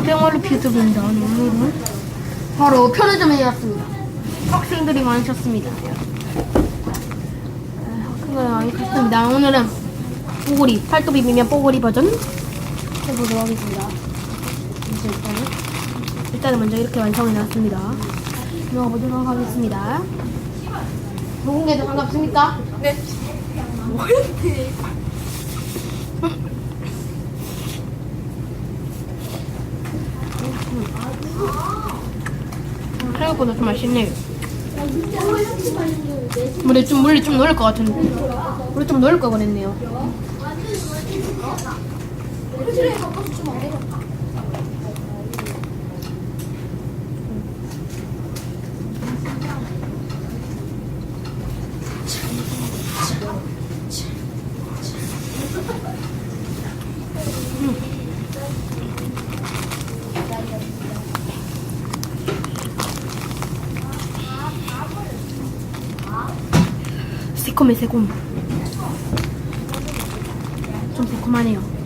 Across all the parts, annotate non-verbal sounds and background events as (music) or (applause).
병원로 피트입니다. 오늘은 바로 편의점에 왔습니다. 학생들이 많으셨습니다. 아, 학생들이 많이 갔습니다. 오늘은 뽀글이, 팔도 비비면 뽀글이 버전 해보도록 하겠습니다. 일단은, 일단은 먼저 이렇게 완성해 놨습니다. 먹어보도록 하겠습니다. 무공개도 반갑습니까? 네. (laughs) 생각보다 좀 맛있네요. 물에 좀 물이 좀 넣을 것 같은데. 물이 좀 넣을 걸 그랬네요. 새콤해 새콤. 좀 새콤하네요.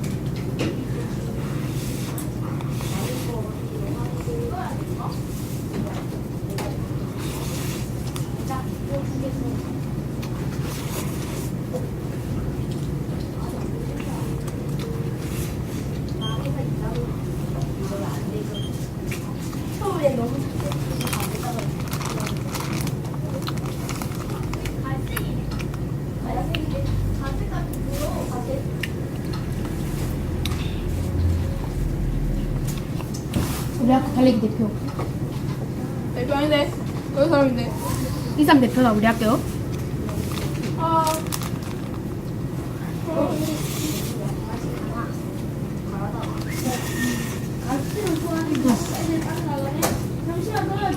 우리 학교 달리기 대표. 대표 아닌데? 여기 사람인데? 이삼 대표다 우리 학교. 아.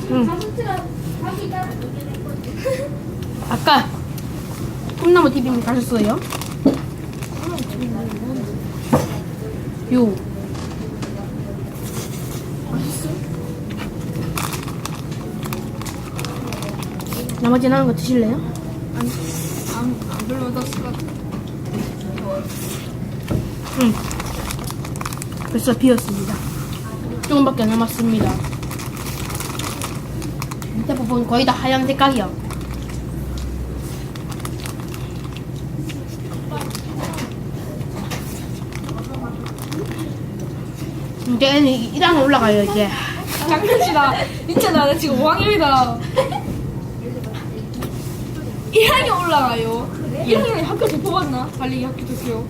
응. 아까 꿈나무 TV님 가셨어요? 요. 나머지 남은 거 드실래요? 안, 안, 안것 같아. 응. 벌써 비었습니다. 조금밖에 안 남았습니다. 밑에 부분 거의 다 하얀 색깔이요. 이제 애는 1학년 올라가요 이제. 장난치다. 미쳤다. 나 지금 5학년이다. 1학년 올라가요. 1학년에 학교 대표 받나? 달리기 학교 대표.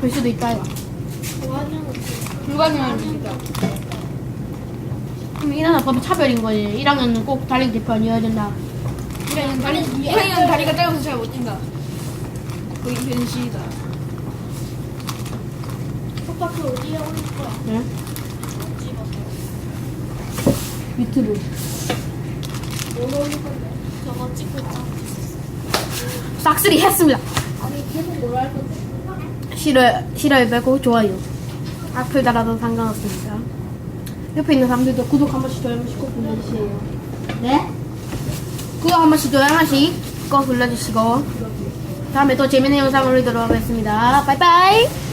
볼 수도 있다 이거. 불가능합니다. 그럼 1학년 법이 차별인 거지. 1학년은 꼭 달리기 대표 아니어야 된다. 1학년 다리, 1학년 다리가 짧아서 잘 못 뛴다. 거의 현실이다. 오빠 그 어디에 올릴 거야? 네? 유튜브. 뭐 올릴 건데? 저거 찍고 있잖아. 싹쓸이 했습니다. 아니 계속 뭐라 할 건데? 싫어, 싫어요 빼고 좋아요. 악플 달아도 상관없습니다. 옆에 있는 사람들도 구독 한 번씩 좋아요 한 번씩 꼭 눌러주세요. 네? 구독 한 번씩 좋아요 한 번씩 꼭 눌러주시고 다음에 또 재밌는 영상 올리도록 하겠습니다. 빠이빠이!